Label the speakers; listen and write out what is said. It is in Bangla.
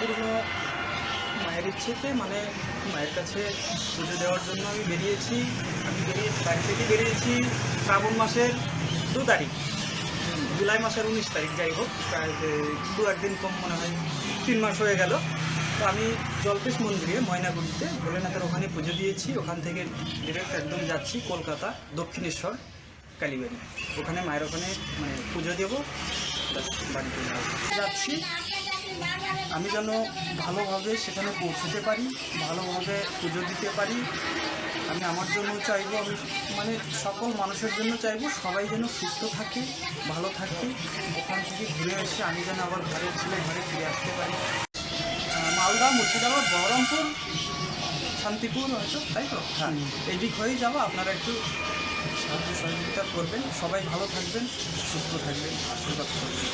Speaker 1: সম্পূর্ণ মায়ের ইচ্ছেতে মানে মায়ের কাছে পুজো দেওয়ার জন্য আমি বেরিয়েছি। আমি বেরিয়ে বাড়ি থেকে বেরিয়েছি শ্রাবণ মাসের দু তারিখ। জুলাই মাসের উনিশ তারিখ, যাই হোক দু একদিন কম মনে হয়, তিন মাস হয়ে গেল। তো আমি জলপেশ মন্দিরে, ময়নাগুড়িতে ভোলেনাথের ওখানে পুজো দিয়েছি। ওখান থেকে ডিরেক্ট একদম যাচ্ছি কলকাতা, দক্ষিণেশ্বর, কালীবাড়ি। ওখানে মায়ের ওখানে মানে পুজো দেবো বাড়িতে যাচ্ছি। আমি যেন ভালোভাবে সেখানে পৌঁছতে পারি, ভালোভাবে পুজো দিতে পারি। আমি আমার জন্য চাইব, আমি মানে সকল মানুষের জন্য চাইব, সবাই যেন সুস্থ থাকে, ভালো থাকে। ওখান থেকে ঘুরে এসে আমি যেন আবার ঘরের ছেলে ঘরে ফিরে আসতে পারি। মালদা, মুর্শিদাবাদ, বহরমপুর, শান্তিপুর হয়তো, তাই তো? হ্যাঁ এই দিক হয়েই যাব। আপনারা একটু সাহায্য সহযোগিতা করবেন। সবাই ভালো থাকবেন, সুস্থ থাকবেন। আশীর্বাদ করবেন।